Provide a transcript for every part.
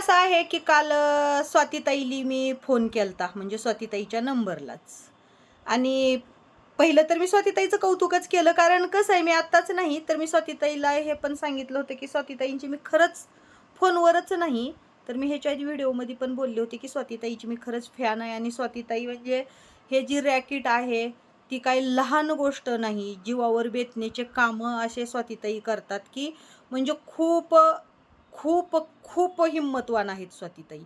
असं आहे की काल स्वातीताईली मी फोन केलता म्हणजे स्वातीताईच्या नंबरलाच. आणि पहिलं तर मी स्वातीताईचं कौतुकच केलं कारण कसं आहे मी आत्ताच नाही तर मी स्वातीताईला हे पण सांगितलं होतं की स्वातीताईंची मी खरंच फोनवरच नाही तर मी ह्याच्या व्हिडिओमध्ये पण बोलले होते की स्वातीताईची मी खरंच फॅन आहे आणि स्वातीताई म्हणजे हे जी रॅकेट आहे ती काही लहान गोष्ट नाही जीवावर बेतण्याचे कामं असे स्वातीताई करतात की म्हणजे खूप खूप खूप हिंमतवान आहेत स्वातीताई.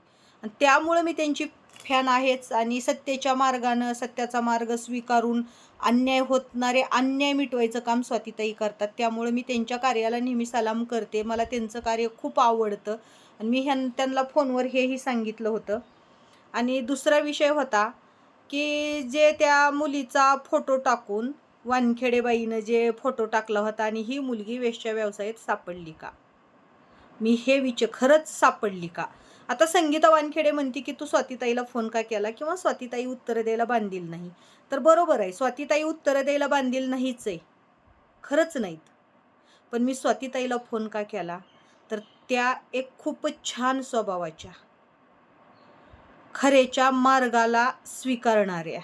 आणि त्यामुळं मी त्यांची फॅन आहेच आणि सत्तेच्या मार्गानं सत्याचा मार्ग स्वीकारून अन्याय होतणारे अन्याय मिटवायचं काम स्वातीताई करतात. त्यामुळे मी त्यांच्या कार्याला नेहमी सलाम करते. मला त्यांचं कार्य खूप आवडतं. आणि मी ह्यां त्यांना फोनवर हेही सांगितलं होतं. आणि दुसरा विषय होता की जे त्या मुलीचा फोटो टाकून वानखेडेबाईनं जे फोटो टाकला होता आणि ही मुलगी वेश्या व्यवसायात सापडली का? मी हे विच खरंच सापडली का? आता संगीता वानखेडे म्हणते की तू स्वातीताईला फोन का केला किंवा स्वातीताई उत्तरं द्यायला बांधील नाही? तर बरोबर आहे स्वातीताई उत्तरं द्यायला बांधील नाहीच आहे. खरंच नाहीत. पण मी स्वातीताईला फोन का केला? तर त्या एक खूपच छान स्वभावाच्या खरेच्या मार्गाला स्वीकारणाऱ्या.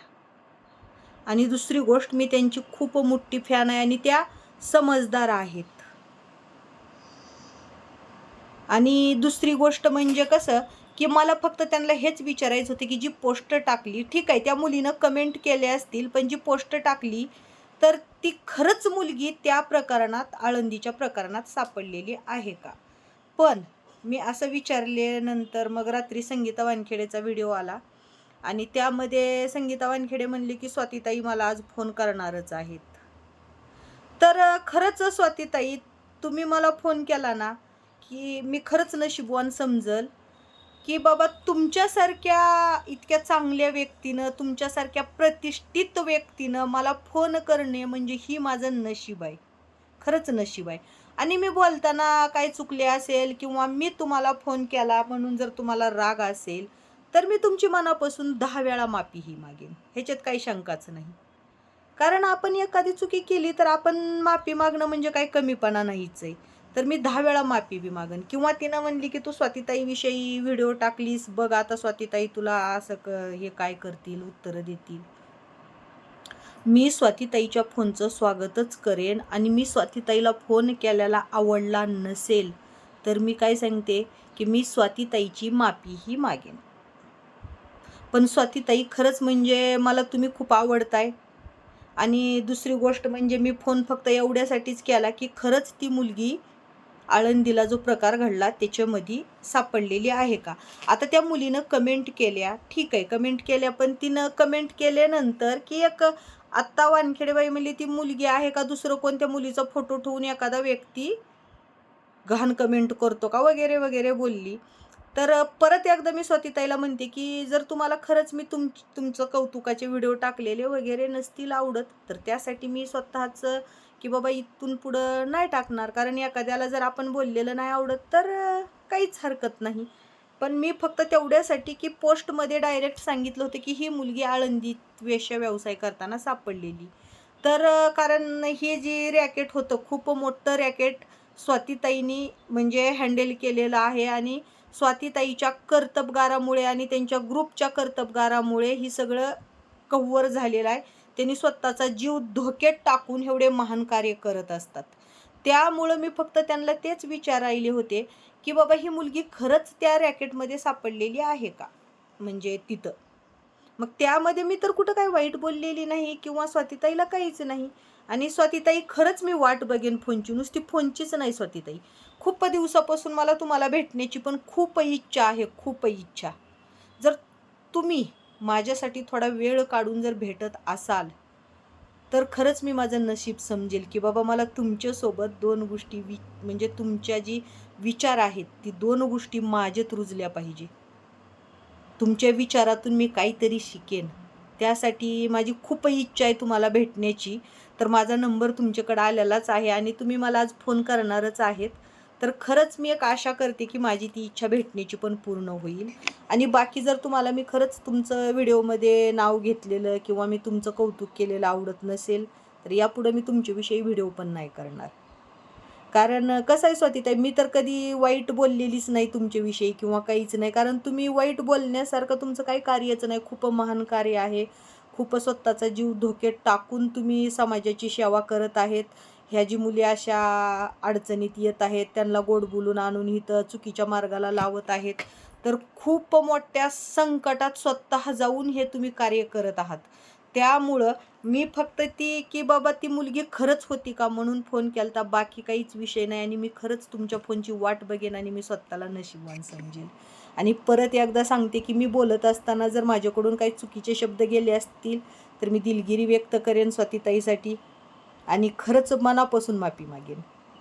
आणि दुसरी गोष्ट मी त्यांची खूप मोठी फॅन आहे आणि त्या समजदार आहेत. आणि दुसरी गोष्ट म्हणजे कसं की मला फक्त त्यांना हेच विचारायचं होतं की जी पोस्ट टाकली ठीक आहे त्या मुलीनं कमेंट केले असतील पण जी पोस्ट टाकली तर ती खरंच मुलगी त्या प्रकरणात आळंदीच्या प्रकरणात सापडलेली आहे का? पण मी असं विचारल्यानंतर मग रात्री संगीता वानखेडेचा व्हिडिओ आला आणि त्यामध्ये संगीता वानखेडे म्हणले की स्वातीताई मला आज फोन करणारच आहेत. तर खरंच स्वातीताई तुम्ही मला फोन केला ना की मी खरंच नशिबवान समजल की बाबा तुमच्यासारख्या इतक्या चांगल्या व्यक्तीनं तुमच्यासारख्या प्रतिष्ठित व्यक्तीनं मला फोन करणे म्हणजे ही माझं नशीब आहे. खरंच नशीब आहे. आणि मी बोलताना काय चुकले असेल किंवा मी तुम्हाला फोन केला म्हणून जर तुम्हाला राग असेल तर मी तुमची मनापासून दहा वेळा माफी ही मागेन. ह्याच्यात काही शंकाच नाही. कारण आपण एखादी चुकी केली तर आपण माफी मागणं म्हणजे काही कमीपणा नाहीच आहे. तर मी दहा वेळा माफी बी मागन. किंवा तिनं म्हणली की तू स्वातीताईविषयी व्हिडिओ टाकलीस बघ आता स्वातीताई तुला असं क हे काय करतील उत्तरं देतील. मी स्वातीताईच्या फोनचं स्वागतच करेन आणि मी स्वातीताईला फोन केलेला आवडला नसेल तर मी काय सांगते की मी स्वातीताईची माफीही मागेन. पण स्वातीताई खरंच म्हणजे मला तुम्ही खूप आवडताय. आणि दुसरी गोष्ट म्हणजे मी फोन फक्त एवढ्यासाठीच केला की खरंच ती मुलगी आळंदीला जो प्रकार घडला त्याच्यामध्ये सापडलेली आहे का? आता त्या मुलीनं कमेंट केल्या. ठीक आहे कमेंट केल्या पण तिनं कमेंट केल्यानंतर की एक आत्ता वानखेडेबाई म्हणली ती मुलगी आहे का दुसरं कोणत्या मुलीचा फोटो ठेवून एखादा व्यक्ती घाण कमेंट करतो का? वगैरे वगैरे बोलली. तर परत एकदा मी स्वातीताईला म्हणते की जर तुम्हाला खरंच मी तुम तुमचं कौतुकाचे व्हिडिओ टाकलेले वगैरे नसतील आवडत तर त्यासाठी मी स्वतःचं की बाबा इथून पुढं नाही टाकणार. कारण एखाद्याला जर आपण बोललेलं नाही आवडत तर काहीच हरकत नाही. पण मी फक्त तेवढ्यासाठी की पोस्टमध्ये डायरेक्ट सांगितलं होतं की ही मुलगी आळंदीत वेश्या व्यवसाय करताना सापडलेली. तर कारण हे जे रॅकेट होतं खूप मोठं रॅकेट स्वातीताईनी म्हणजे हँडल केलेलं आहे आणि स्वातीताईच्या कर्तबगारामुळे आणि त्यांच्या ग्रुपच्या कर्तबगारामुळे ही सगळं कव्वर झालेलं आहे. त्यांनी स्वतःचा जीव धोक्यात टाकून एवढे महान कार्य करत असतात. त्यामुळं मी फक्त त्यांना तेच विचारायले होते की बाबा ही मुलगी खरंच त्या रॅकेटमध्ये सापडलेली आहे का? म्हणजे तिथं. मग त्यामध्ये मी तर कुठं काही वाईट बोललेली नाही किंवा स्वातीताईला काहीच नाही. आणि स्वातीताई खरंच मी वाट बघेन फोनची. नुसती फोनचीच नाही स्वातीताई. खूप दिवसापासून मला तुम्हाला भेटण्याची पण खूप इच्छा आहे खूप इच्छा. जर तुम्ही माझ्यासाठी थोडा वेळ काढून जर भेटत असाल तर खरंच मी माझं नशीब समजेल की बाबा मला तुमच्यासोबत दोन गोष्टी वि म्हणजे तुमच्या जी विचार आहेत ती दोन गोष्टी माझ्यात रुजल्या पाहिजे. तुमच्या विचारातून मी काहीतरी शिकेन. त्यासाठी माझी खूप इच्छा आहे तुम्हाला भेटण्याची. तर माझा नंबर तुमच्याकडे आलेलाच आहे आणि तुम्ही मला आज फोन करणारच आहेत. तर खरंच मी एक आशा करते की माझी ती इच्छा भेटण्याची पण पूर्ण होईल. आणि बाकी जर तुम्हाला मी खरंच तुमचं व्हिडिओमध्ये नाव घेतलेलं किंवा मी तुमचं कौतुक केलेलं आवडत नसेल तर यापुढं मी तुमच्याविषयी व्हिडिओ पण नाही करणार. कारण कसं आहे स्वातीताई मी तर कधी वाईट बोललेलीच नाही तुमच्याविषयी किंवा काहीच नाही. कारण तुम्ही वाईट बोलण्यासारखं तुमचं काही कार्यच नाही. खूप महान कार्य आहे. खूप स्वतःचा जीव धोक्यात टाकून तुम्ही समाजाची सेवा करत आहेत. ह्या जी मुली अशा अडचणीत येत आहेत त्यांना गोड बोलून आणून इथं चुकीच्या मार्गाला लावत आहेत तर खूप मोठ्या संकटात स्वतः जाऊन हे तुम्ही कार्य करत आहात. त्यामुळं मी फक्त ती की बाबा ती मुलगी खरंच होती का म्हणून फोन केला तर बाकी काहीच विषय नाही आणि मी खरंच तुमच्या फोनची वाट बघेन आणि मी स्वतःला नशीबवान समजेन. आणि परत एकदा सांगते की मी बोलत असताना जर माझ्याकडून काही चुकीचे शब्द गेले असतील तर मी दिलगिरी व्यक्त करेन स्वातीताईसाठी. आणि खरंच मनापासून माफी मागेन.